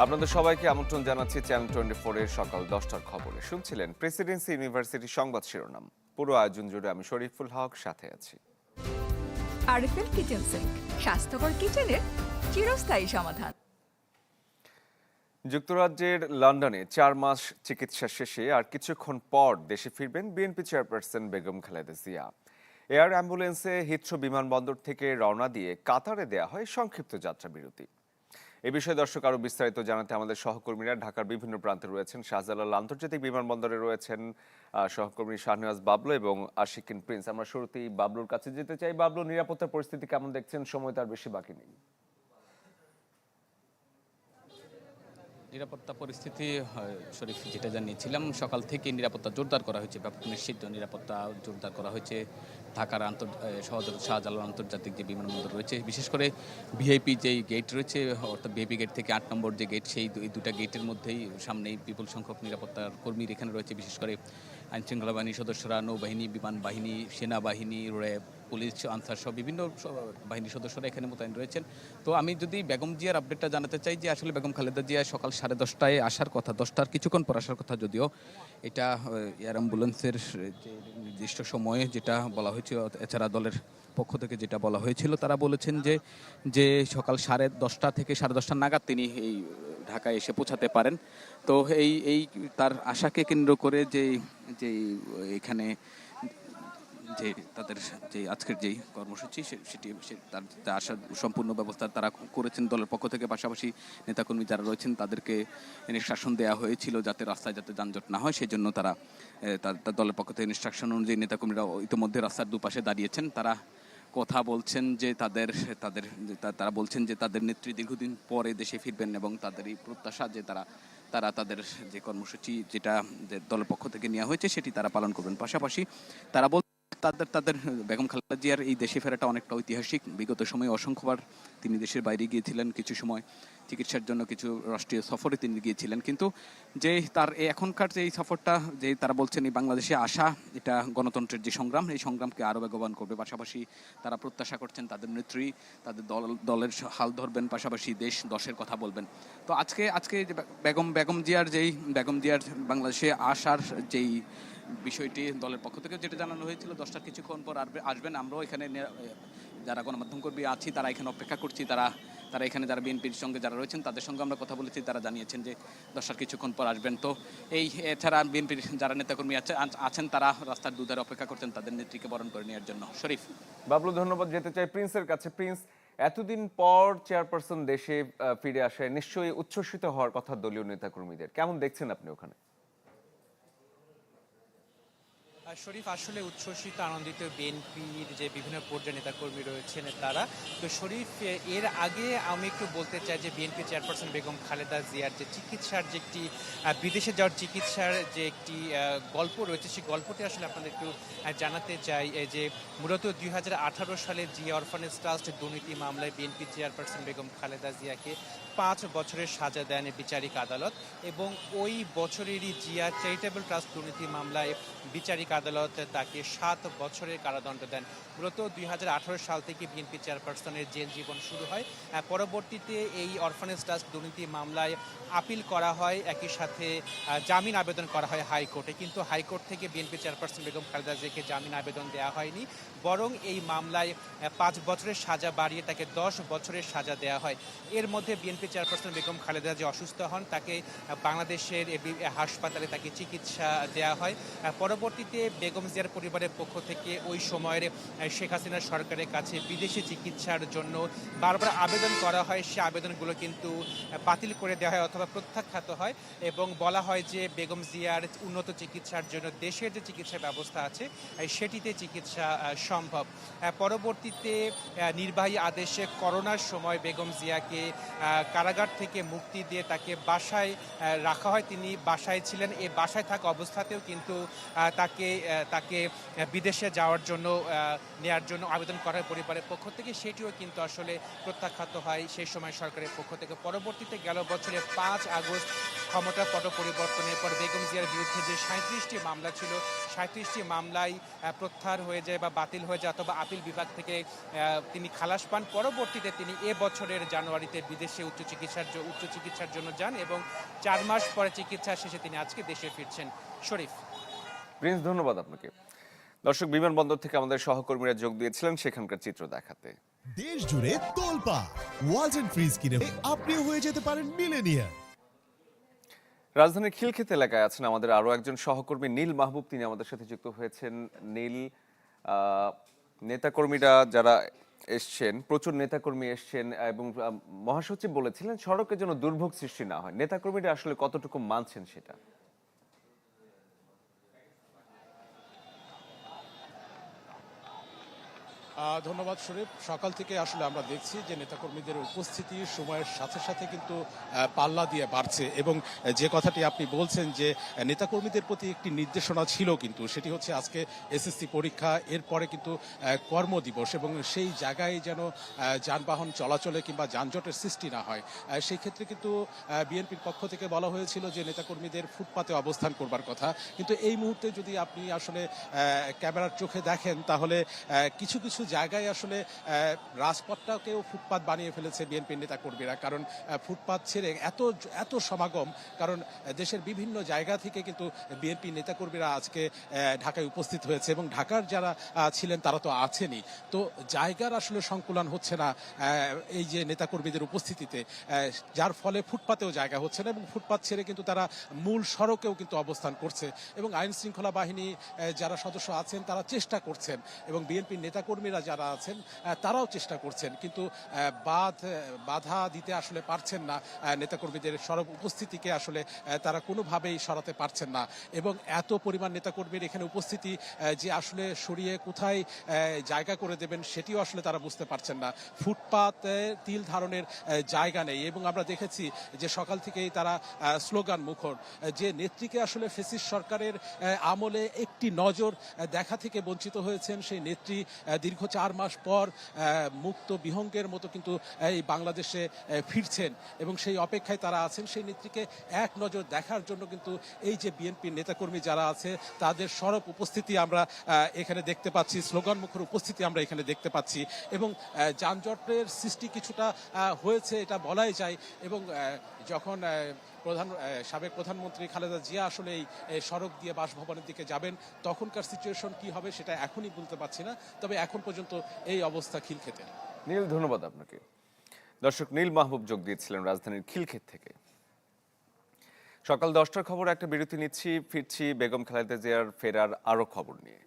আপনাদের সবাইকে আমন্ত্রণ জানাচ্ছি চ্যানেল টোয়েন্টি এর সকাল দশটার খবরে। শুনছিলেন প্রেসিডেন্সি ইউনিভার্সিটি সংবাদ শিরোনাম। পুরো আয়োজন জুড়ে আমি শরীফুল হক সাথে আছি। আরএফএল কিচেন সিঙ্ক স্বাস্থ্যকর কিচেনের চিরস্থায়ী সমাধান। যুক্তরাজ্যের লন্ডনে চার মাস চিকিৎসা শেষে আর কিছুক্ষণ পর দেশে ফিরবেন BNP chairperson Begum Khaleda Zia. Air অ্যাম্বুলেন্সে হিথ্রো বিমানবন্দর থেকে রওনা দিয়ে কাতারে দেয়া হয় সংক্ষিপ্ত যাত্রা বিরতি এ বিষয়ে দর্শক আরও বিস্তারিত জানাতে আমাদের সহকর্মীরা ঢাকার বিভিন্ন প্রান্তে রয়েছেন শাহজালাল আন্তর্জাতিক বিমানবন্দরে রয়েছেন সহকর্মী শাহনেওয়াজ বাবলু এবং আশিকিন প্রিন্স। আমরা শুরুতেই বাবলুর কাছে যেতে চাই। বাবলু, নিরাপত্তার পরিস্থিতি কেমন দেখছেন? সময় তার বেশি বাকি নেই। নিরাপত্তা পরিস্থিতি শরীফ, যেটা জানিয়েছিলাম, সকাল থেকে নিরাপত্তা জোরদার করা হয়েছে, ব্যাপক নিশ্চিত নিরাপত্তা জোরদার করা হয়েছে। ঢাকার আন্তর সহজ শাহজালাল আন্তর্জাতিক যে বিমানবন্দর রয়েছে, বিশেষ করে ভিআইপি যেই গেট রয়েছে, অর্থাৎ ভিআইপি গেট থেকে আট নম্বর যে গেট, সেই দুটা গেটের মধ্যেই সামনেই বিপুল সংখ্যক নিরাপত্তার কর্মী এখানে রয়েছে। বিশেষ করে আইন শৃঙ্খলা বাহিনীর সদস্যরা, নৌবাহিনী, বিমান বাহিনী, সেনাবাহিনী, র্যাব পুলিশ, আনসার সহ বিভিন্ন বাহিনীর সদস্যরা এখানে মোতায়েন রয়েছেন। তো আমি যদি বেগম জিয়ার আপডেটটা জানাতে চাই যে আসলে বেগম খালেদা জিয়া সকাল সাড়ে দশটায় আসার কথা, দশটার কিছুক্ষণ পর আসার কথা যদিও, এটা এয়ার অ্যাম্বুলেন্সের যে নির্দিষ্ট সময়ে যেটা বলা হয়েছিল, এছাড়া দলের পক্ষ থেকে যেটা বলা হয়েছিল, তারা বলেছেন যে যে সকাল সাড়ে দশটা থেকে সাড়ে দশটা নাগাদ তিনি এই ঢাকায় এসে পৌঁছাতে পারেন। তো এই এই তার আশাকে কেন্দ্র করে যে যে এখানে যে তাদের যে আজকের যেই কর্মসূচি সেটি তার আসার সম্পূর্ণ ব্যবস্থা তারা করেছেন দলের পক্ষ থেকে। পাশাপাশি নেতাকর্মী যারা রয়েছেন, তাদেরকে ইনস্ট্রাকশন দেওয়া হয়েছিল যাতে রাস্তায় যাতে যানজট না হয়। সেই জন্য তারা, তার দলের পক্ষ থেকে ইনস্ট্রাকশন অনুযায়ী নেতাকর্মীরা ইতিমধ্যে রাস্তার দুপাশে দাঁড়িয়েছেন। তারা কথা বলছেন যে তাদের তাদের তারা বলছেন যে তাদের নেত্রী দীর্ঘদিন পরে দেশে ফিরবেন এবং তাদের এই প্রত্যাশা যে তারা তারা তাদের যে কর্মসূচি যেটা দলের পক্ষ থেকে নেওয়া হয়েছে, সেটি তারা পালন করবেন। পাশাপাশি তারা বল তাদের তাদের বেগম খালেদা জিয়ার এই দেশে ফেরাটা অনেকটা ঐতিহাসিক। বিগত সময়ে অসংখ্যবার তিনি দেশের বাইরে গিয়েছিলেন, কিছু সময় চিকিৎসার জন্য কিছু রাষ্ট্রীয় সফরে তিনি গিয়েছিলেন। কিন্তু যে তার এখনকার যে এই সফরটা, যে তারা বলছেন এই বাংলাদেশে আসা, এটা গণতন্ত্রের যে সংগ্রাম, এই সংগ্রামকে আরও বেগবান করবে। পাশাপাশি তারা প্রত্যাশা করছেন তাদের নেত্রী, তাদের দল, দলের হাল ধরবেন, পাশাপাশি দেশ দশের কথা বলবেন। তো আজকে আজকে বেগম বেগম জিয়ার যেই, বেগম জিয়ার বাংলাদেশে আসার যেই বিষয়টি দলের পক্ষ থেকে যেটা জানানো হয়েছিল দশটার কিছুক্ষণ পর আসবে- আসবেন। আমরাও এখানে যারা গণমাধ্যম কর্মী আছি, তারা এখানে অপেক্ষা করছি। তারা তারা এখানে যারা বিএনপির সঙ্গে যারা রয়েছেন, তাদের সঙ্গে আমরা কথা বলেছি। তারা জানিয়েছেন যে দশটার কিছুক্ষণ পর আসবেন। তো এই এছাড়া বিএনপির যারা নেতাকর্মী আছে আছেন, তারা রাস্তার দুধারে অপেক্ষা করছেন, তাদের নেত্রীকে বরণ করে নেওয়ার জন্য। শরীফ। বাবলু, ধন্যবাদ যেতে চাই প্রিন্সের কাছে। প্রিন্স, এতদিন পর চেয়ারপারসন দেশে ফিরে আসায় নিশ্চয়ই উচ্ছ্বসিত হওয়ার কথা দলীয় নেতাকর্মীদের। কেমন দেখছেন আপনি ওখানে আর শরীফ, আসলে উচ্ছ্বসিত, আনন্দিত বিএনপির যে বিভিন্ন পর্যায়ে নেতাকর্মী রয়েছেন তারা। তো শরীফ, এর আগে আমি একটু বলতে চাই যে বিএনপি চেয়ারপারসন বেগম খালেদা জিয়ার যে চিকিৎসার যে একটি বিদেশে যাওয়ার চিকিৎসার যে একটি গল্প রয়েছে, সেই গল্পটি আসলে আপনাদের একটু জানাতে চাই যে মূলত দুই হাজার আঠারো সালে জিয়া অরফানেজ ট্রাস্ট দুর্নীতি মামলায় বিএনপি চেয়ারপারসন বেগম খালেদা জিয়াকে পাঁচ বছরের সাজা দেন বিচারিক আদালত এবং ওই বছরেরই জিয়া চ্যারিটেবল ট্রাস্ট দুর্নীতি মামলায় বিচারিক আদালত তাকে সাত বছরের কারাদণ্ড দেন। মূলত দুই হাজার আঠারো সাল থেকে বিএনপি চেয়ারপারসনের জেল জীবন শুরু হয়। পরবর্তীতে এই অরফানেজ ট্রাস্ট দুর্নীতি মামলায় আপিল করা হয়। একই সাথে জামিন আবেদন করা হয় হাইকোর্টে। কিন্তু হাইকোর্ট থেকে বিএনপি চেয়ারপারসন বেগম খালেদা জিয়াকে জামিন আবেদন দেওয়া হয়নি। বরং এই মামলায় পাঁচ বছরের সাজা বাড়িয়ে তাকে দশ বছরের সাজা দেওয়া হয়। এর মধ্যে বিএনপি চেয়ারপারসন বেগম খালেদা যে অসুস্থ হন, তাকে বাংলাদেশের হাসপাতালে তাকে চিকিৎসা দেওয়া হয়। পরবর্তীতে বেগম জিয়ার পরিবারের পক্ষ থেকে ওই সময়ের শেখ হাসিনা সরকারের কাছে বিদেশি চিকিৎসার জন্য বারবার আবেদন করা হয়। সে আবেদনগুলো কিন্তু বাতিল করে দেওয়া হয় অথবা প্রত্যাখ্যাত হয় এবং বলা হয় যে বেগম জিয়ার উন্নত চিকিৎসার জন্য দেশের যে চিকিৎসা ব্যবস্থা আছে সেটিতে চিকিৎসা সম্ভব। পরবর্তীতে নির্বাহী আদেশে করোনার সময় বেগম জিয়াকে কারাগার থেকে মুক্তি দিয়ে তাকে বাসায় রাখা হয়। তিনি বাসায় ছিলেন। এই বাসায় থাকা অবস্থাতেও কিন্তু তাকে তাকে বিদেশে যাওয়ার জন্য নেয়ার জন্য আবেদন করা হয় পরিবারের পক্ষ থেকে। সেটিও কিন্তু আসলে প্রত্যাখ্যাত হয় সেই সময় সরকারের পক্ষ থেকে। পরবর্তীতে গেল বছরে পাঁচ আগস্ট, ক্ষমতা পট পরিবর্তনের পর বেগম জিয়ার বিরুদ্ধে যে সাঁত্রিশটি মামলা ছিল, সাঁত্রিশটি মামলায় প্রত্যাহার হয়ে যায় বা বাতিল হয়ে যায় অথবা আপিল বিভাগ থেকে তিনি খালাস পান। পরবর্তীতে তিনি এ বছরের জানুয়ারিতে বিদেশে উচ্চ চিকিৎসার উচ্চ চিকিৎসার জন্য যান এবং চার মাস পরে চিকিৎসা শেষে তিনি আজকে দেশে ফিরছেন। শরীফ। প্রিন্স ধন্যবাদ আপনাকে। দর্শক বিমানবন্দর থেকে আমাদের সহকর্মীরা যোগ দিয়েছিলেন সেখানকার চিত্র দেখাতে। দেশ জুড়ে তোলপা ওয়ালটন ফ্রিজ কিনে আপনিও হয়ে যেতে পারেন মিলেনিয়ার রাজধানীর খিলক্ষেত এলাকায় আছেন আমাদের আরও একজন সহকর্মী নীল মাহবুব। তিনি আমাদের সাথে যুক্ত হয়েছেন। নীল আহ, নেতাকর্মীরা যারা এসছেন, প্রচুর নেতাকর্মী এসছেন, এবং মহাসচিব বলেছিলেন সড়কের জন্য দুর্ভোগ সৃষ্টি না হয়। নেতাকর্মীরা আসলে কতটুকু মানছেন সেটা? ধন্যবাদ শরীফ। সকাল থেকে আসলে আমরা দেখছি যে নেতাকর্মীদের উপস্থিতি সময়ের সাথে সাথে কিন্তু পাল্লা দিয়ে বাড়ছে এবং যে কথাটি আপনি বলছেন যে নেতাকর্মীদের প্রতি একটি নির্দেশনা ছিল কিন্তু, সেটি হচ্ছে আজকে এসএসসি পরীক্ষা, এরপরে কিন্তু কর্মদিবস এবং সেই জায়গায় যেন যানবাহন চলাচলে কিংবা যানজটের সৃষ্টি না হয় সেই ক্ষেত্রে কিন্তু বিএনপির পক্ষ থেকে বলা হয়েছিল যে নেতাকর্মীদের ফুটপাতে অবস্থান করবার কথা। কিন্তু এই মুহূর্তে যদি আপনি আসলে ক্যামেরার চোখে দেখেন তাহলে কিছু কিছু জায়গায় আসলে রাজপথটাকেও ফুটপাত বানিয়ে ফেলেছে বিএনপির নেতাকর্মীরা। কারণ আহ, ফুটপাত ছেড়ে এত এত সমাগম কারণ দেশের বিভিন্ন জায়গা থেকে কিন্তু বিএনপি নেতাকর্মীরা আজকে ঢাকায় উপস্থিত হয়েছে এবং ঢাকার যারা ছিলেন তারা তো আছেনই। তো জায়গার আসলে সংকুলন হচ্ছে না এই যে নেতাকর্মীদের উপস্থিতিতে যার ফলে ফুটপাতেও জায়গা হচ্ছে না এবং ফুটপাত ছেড়ে কিন্তু তারা মূল সড়কেও কিন্তু অবস্থান করছে। এবং আইন শৃঙ্খলা বাহিনী যারা সদস্য আছেন তারা চেষ্টা করছেন এবং বিএনপির নেতাকর্মীরা যারা আছেন তারাও চেষ্টা করছেন কিন্তু বাধ বাধা দিতে আসলে পারছেন না নেতাকর্মীদের সরব উপস্থিতিকে আসলে তারা কোনোভাবেই সরাতে পারছেন না। এবং এত পরিমাণ নেতাকর্মীর এখানে উপস্থিতি যে আসলে সরিয়ে কোথায় জায়গা করে দেবেন সেটিও আসলে তারা বুঝতে পারছেন না। ফুটপাত তিল ধারণের জায়গা নেই এবং আমরা দেখেছি যে সকাল থেকেই তারা স্লোগান মুখর যে নেত্রীকে আসলে ফেসিস সরকারের আমলে একটি নজর দেখা থেকে বঞ্চিত হয়েছেন সেই নেত্রী আহ, দীর্ঘ চার মাস পর মুক্ত বিহঙ্গের মতো কিন্তু এই বাংলাদেশে ফিরছেন এবং সেই অপেক্ষায় তারা আছেন। সেই নেত্রীকে এক নজর দেখার জন্য কিন্তু এই যে বিএনপির নেতাকর্মী যারা আছে, তাদের সরব উপস্থিতি আমরা এখানে দেখতে পাচ্ছি স্লোগান মুখর উপস্থিতি আমরা এখানে দেখতে পাচ্ছি এবং যানজটের সৃষ্টি কিছুটা হয়েছে, এটা বলাই যায় এবং যখন প্রধান সাবেক প্রধানমন্ত্রী খালেদা জিয়া আসলে এই সড়ক দিয়ে বাসভবনের দিকে যাবেন। তখনকার সিচুয়েশন কি হবে সেটা এখনই বলতে পারছি না, তবে এখন পর্যন্ত এই অবস্থা খিলক্ষেতের। নীল, ধন্যবাদ আপনাকে। দর্শক, নীল মাহবুব যোগ দিয়েছিলেন রাজধানীর খিলক্ষেত থেকে। সকাল দশটার খবর, একটা বিরতি নিচ্ছি, ফিরছি বেগম খালেদা জিয়ার ফেরার আরও খবর নিয়ে।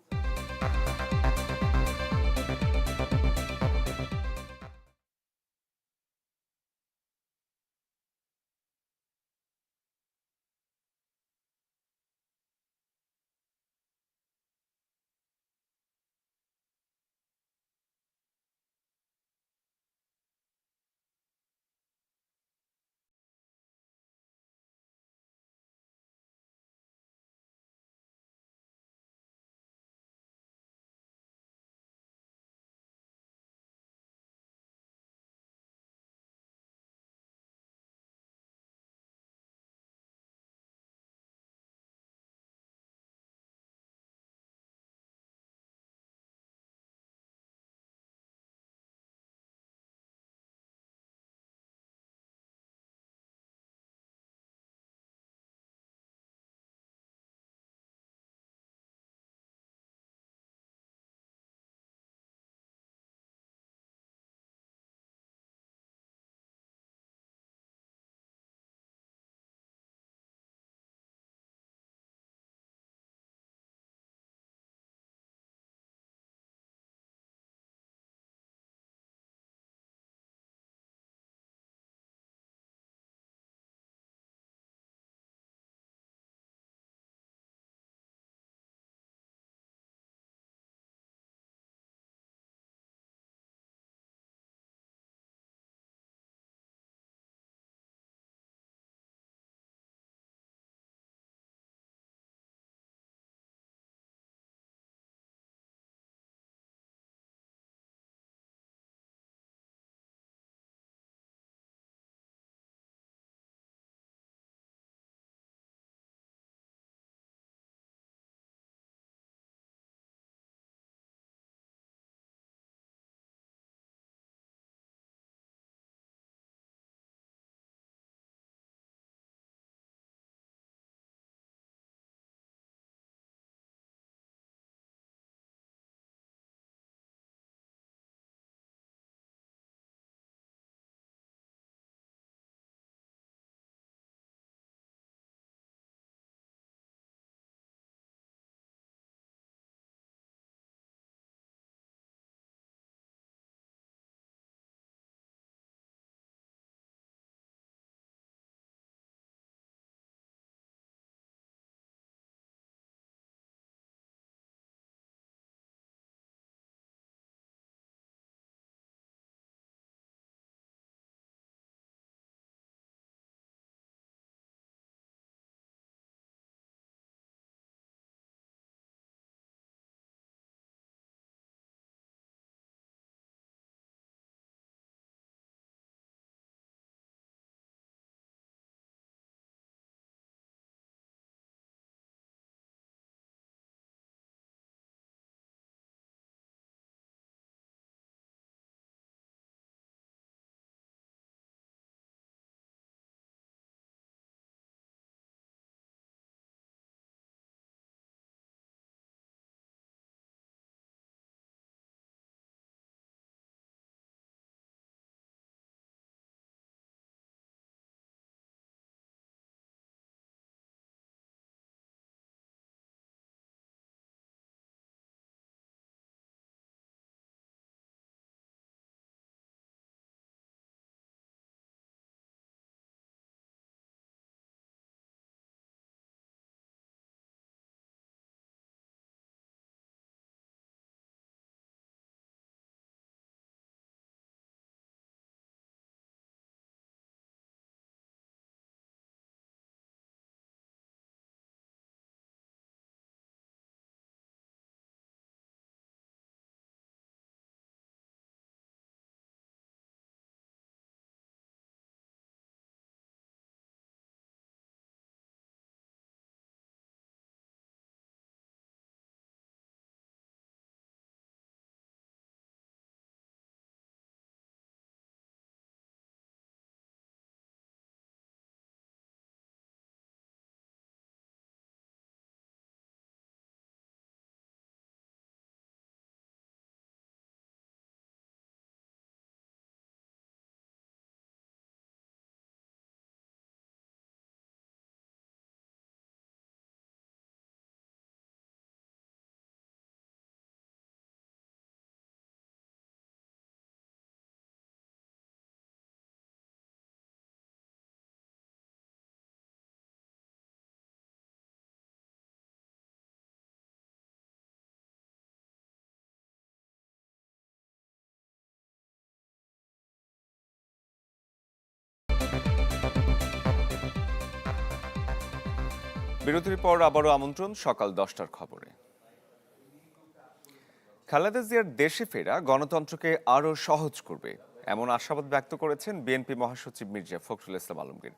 বিরতির পর আবারও আমন্ত্রণ সকাল দশটার খবরে। খালেদা জিয়ার দেশে ফেরা গণতন্ত্রকে আরও সহজ করবে, এমন আশাবাদ ব্যক্ত করেছেন বিএনপি মহাসচিব মির্জা ফখরুল ইসলাম আলমগীর।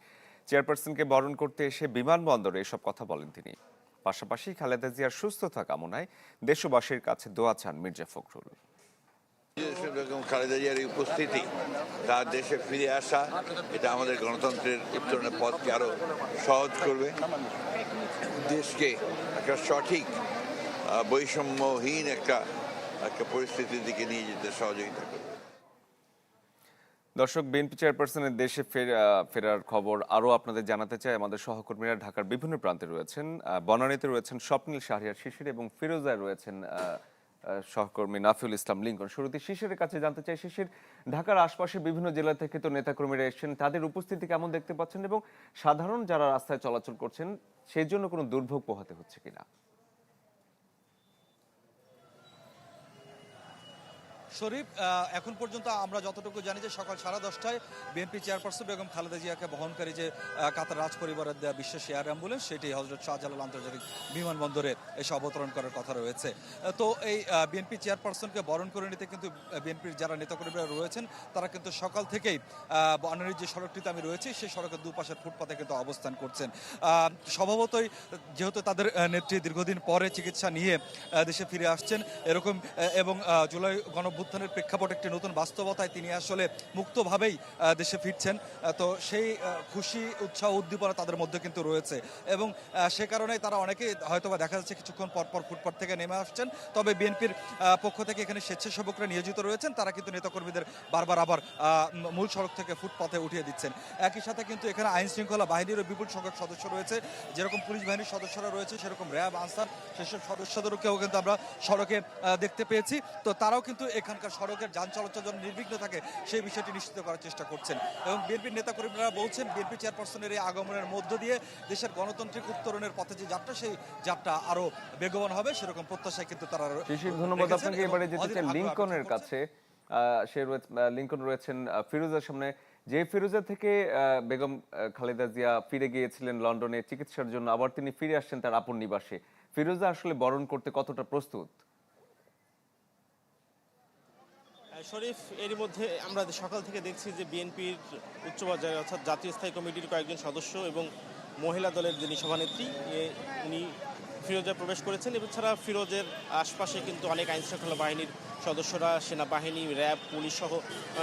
চেয়ারপারসনকে বরণ করতে এসে বিমানবন্দরে এসব কথা বলেন তিনি। পাশাপাশি খালেদা জিয়ার সুস্থতা কামনায় দেশবাসীর কাছে দোয়া চান মির্জা ফখরুল। খালেদা জিয়ার উপস্থিতি, তার দেশে ফিরে আসা, এটা আমাদের গণতন্ত্রের উত্তরণের পথকে আরও সহজ করবে। দেশকে একটা সঠিক বৈষম্যহীন একটা একটা পরিস্থিতির দিকে নিয়ে যেতে সহযোগিতা করবে দর্শক বিএনপি চেয়ারপারসনের দেশে ফেরা- ফেরার খবর আরও আপনাদের জানাতে চাই। আমাদের সহকর্মীরা ঢাকার বিভিন্ন প্রান্তে রয়েছেন। বনানীতে রয়েছেন স্বপ্নীল শাহরিয়ার শিশির এবং ফিরোজায় রয়েছেন সহকর্মী নাফিউল ইসলাম লিঙ্কন। শুরুতে শিশিরের কাছে জানতে চাই শিশির ঢাকার আশপাশে বিভিন্ন জেলা থেকে তো নেতাকর্মীরা এসেছেন। তাদের উপস্থিতি কেমন দেখতে পাচ্ছেন এবং সাধারণ যারা রাস্তায় চলাচল করছেন সেই জন্য কোনো দুর্ভোগ পোহাতে হচ্ছে কিনা? শরীফ এখন পর্যন্ত আমরা যতটুকু জানি যে সকাল সাড়ে দশটায় বিএনপি চেয়ারপারসন বেগম খালেদা জিয়াকে বহনকারী যে কাতার রাজ পরিবারের দেওয়া বিশেষ এয়ার অ্যাম্বুলেন্স, সেটি হজরত শাহজালাল আন্তর্জাতিক বিমানবন্দরে এসে অবতরণ করার কথা রয়েছে। তো এই বিএনপি চেয়ারপারসনকে বরণ করে নিতে কিন্তু বিএনপির যারা নেতাকর্মীরা রয়েছেন, তারা কিন্তু সকাল থেকেই বনানীর যে সড়কটিতে আমি রয়েছি, সেই সড়কের দুপাশের ফুটপাতে কিন্তু অবস্থান করছেন। স্বভাবতই যেহেতু তাদের নেত্রী দীর্ঘদিন পরে চিকিৎসা নিয়ে দেশে ফিরে আসছেন, এরকম এবং জুলাই জুলাই গণভ্যুত্থানের প্রেক্ষাপটে একটি নতুন বাস্তবতায় তিনি আসলে মুক্তভাবেই দেশে ফিরছেন। তো সেই খুশি, উৎসাহ, উদ্দীপনা তাদের মধ্যে কিন্তু রয়েছে। এবং সে কারণে তারা অনেকে হয়তোবা দেখা যাচ্ছে কিছুক্ষণ পর পর ফুটপাত থেকে নেমে আসছেন। তবে বিএনপির পক্ষ থেকে এখানে স্বেচ্ছাসেবকরা নিয়োজিত রয়েছেন। তারা কিন্তু নেতাকর্মীদের বারবার আবার মূল সড়ক থেকে ফুটপাতে উঠিয়ে দিচ্ছেন। একই সাথে কিন্তু এখানে আইন শৃঙ্খলা বাহিনীরও বিপুল সংখ্যক সদস্য রয়েছে। যেরকম পুলিশ বাহিনীর সদস্যরা রয়েছে, সেরকম র্যাব, আনসার, সেসব সদস্যদেরকেও কিন্তু আমরা সড়কে দেখতে পেয়েছি। তো তারাও কিন্তু এখানকার সড়কের যান চলাচল যেন নির্বিঘ্ন থাকে সেই বিষয়টি নিশ্চিত করার চেষ্টা করছেন। এবং বিএনপির নেতাকর্মীরা বলছেন বিএনপি চেয়ারপারসনের এই আগমনের মধ্য দিয়ে দেশের গণতান্ত্রিক উত্তরণের পথে যে যাত্রা সেই যাত্রা আরও বেগবান হবে সেরকম প্রত্যাশায় কিন্তু তারা ধন্যবাদ আপনাকে। এবারে যেতে চাই লিঙ্কনের কাছে সে লিঙ্কন রয়েছেন ফিরোজার সামনে। যে ফিরোজা থেকে আহ, বেগম খালেদা জিয়া ফিরে গিয়েছিলেন লন্ডনে চিকিৎসার জন্য আবার তিনি ফিরে আসছেন তার আপন নিবাসে। ফিরোজা আসলে বরণ করতে কতটা প্রস্তুত? শরীফ এর মধ্যে আমরা সকাল থেকে দেখছি যে বিএনপির উচ্চ পর্যায়ে অর্থাৎ জাতীয় স্থায়ী কমিটির কয়েকজন সদস্য এবং মহিলা দলের যিনি সভানেত্রী উনি ফিরোজে প্রবেশ করেছেন। এবং ছাড়া ফিরোজের আশপাশে কিন্তু অনেক আইনশৃঙ্খলা বাহিনীর সদস্যরা, সেনাবাহিনী, র্যাব, পুলিশ সহ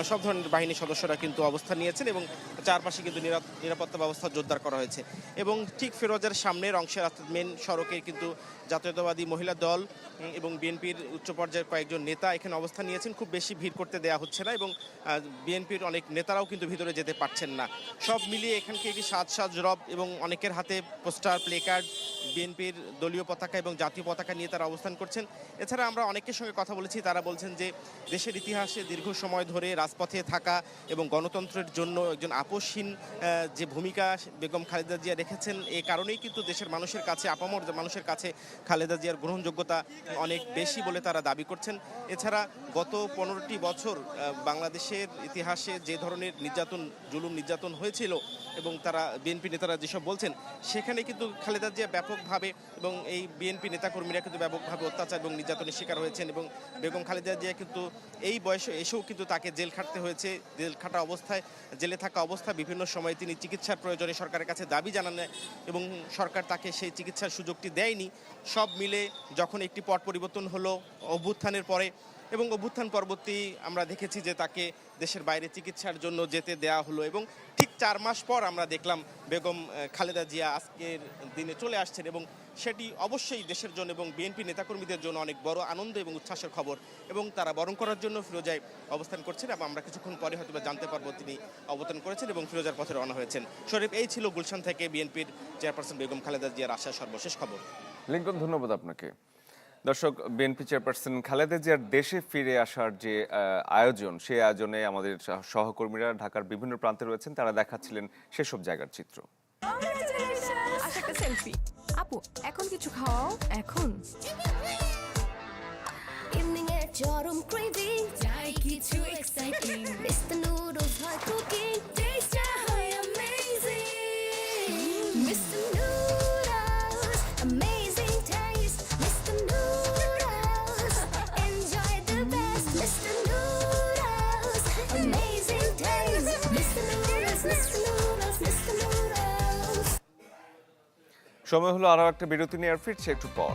সব ধরনের বাহিনীর সদস্যরা কিন্তু অবস্থান নিয়েছেন এবং চারপাশে কিন্তু নিরা- নিরাপত্তা ব্যবস্থা জোরদার করা হয়েছে। এবং ঠিক ফিরোজের সামনের অংশের অর্থাৎ মেন সড়কে কিন্তু জাতীয়তাবাদী মহিলা দল এবং বিএনপির উচ্চ পর্যায়ের কয়েকজন নেতা এখানে অবস্থান নিয়েছেন। খুব বেশি ভিড় করতে দেওয়া হচ্ছে না এবং বিএনপির অনেক নেতারাও কিন্তু ভিতরে যেতে পারছেন না। সব মিলিয়ে এখানকে একটি সাজ সাজ রব এবং অনেকের হাতে পোস্টার, প্লে কার্ড, বিএনপির দলীয় পতাকা এবং জাতীয় পতাকা নিয়ে তারা অবস্থান করছেন। এছাড়া আমরা অনেকের সঙ্গে কথা বলেছি, তারা বলছেন যে দেশের ইতিহাসে দীর্ঘ সময় ধরে রাজপথে থাকা এবং গণতন্ত্রের জন্য একজন আপোষহীন যে ভূমিকা বেগম খালেদা জিয়া রেখেছেন এই কারণেই কিন্তু দেশের মানুষের কাছে, আপামর মানুষের কাছে খালেদা জিয়ার গ্রহণযোগ্যতা অনেক বেশি বলে তারা দাবি করছেন। এছাড়া গত পনেরোটি বছর বাংলাদেশের ইতিহাসে যে ধরনের নির্যাতন, জুলুম নির্যাতন হয়েছিল এবং তারা বিএনপি নেতারা যেসব বলছেন, সেখানে কিন্তু খালেদা জিয়া ব্যাপকভাবে এবং এই বিএনপি নেতাকর্মীরা কিন্তু ব্যাপকভাবে অত্যাচার এবং নির্যাতনের শিকার হয়েছেন এবং বেগম খালেদা জিয়া কিন্তু এই বয়সে এসেও কিন্তু তাকে জেল খাটতে হয়েছে। জেল খাটা অবস্থায়, জেলে থাকা অবস্থায় বিভিন্ন সময় তিনি চিকিৎসার প্রয়োজনে সরকারের কাছে দাবি জানান এবং সরকার তাকে সেই চিকিৎসার সুযোগটি দেয়নি। সব মিলে যখন একটি পট পরিবর্তন হলো অভ্যুত্থানের পরে এবং অভ্যুত্থান পরবর্তী আমরা দেখেছি যে তাকে দেশের বাইরে চিকিৎসার জন্য যেতে দেওয়া হলো এবং ঠিক চার মাস পর আমরা দেখলাম বেগম খালেদা জিয়া আজকের দিনে চলে আসছেন এবং সেটি অবশ্যই দেশের জন্য এবং বিএনপি নেতাকর্মীদের জন্য অনেক বড় আনন্দ এবং উচ্ছ্বাসের খবর এবং তারা বরণ করার জন্য ফিরোজায় অবস্থান করছেন এবং আমরা কিছুক্ষণ পরে হয়তো বা জানতে পারব তিনি অবস্থান করেছেন এবং ফিরোজার পথে রওনা হয়েছেন। শরীফ এই ছিল গুলশান থেকে বিএনপির চেয়ারপারসন বেগম খালেদা জিয়ার আসার সর্বশেষ খবর। লিঙ্কন ধন্যবাদ আপনাকে। দর্শক বিএনপি চেয়ারপারসন খালেদা জিয়ার দেশে ফিরে আসার যে আহ, আয়োজন সেই আয়োজনে আমাদের সহকর্মীরা ঢাকার বিভিন্ন প্রান্তে রয়েছেন। তারা দেখাচ্ছিলেন সেসব জায়গার চিত্র। একটা সেলফি আপু এখন কিছু খাওয়াও এখন Evening at Jorum craving সময় হলো আরও একটা বিরতি নিয়ে ফিরছে একটু পর।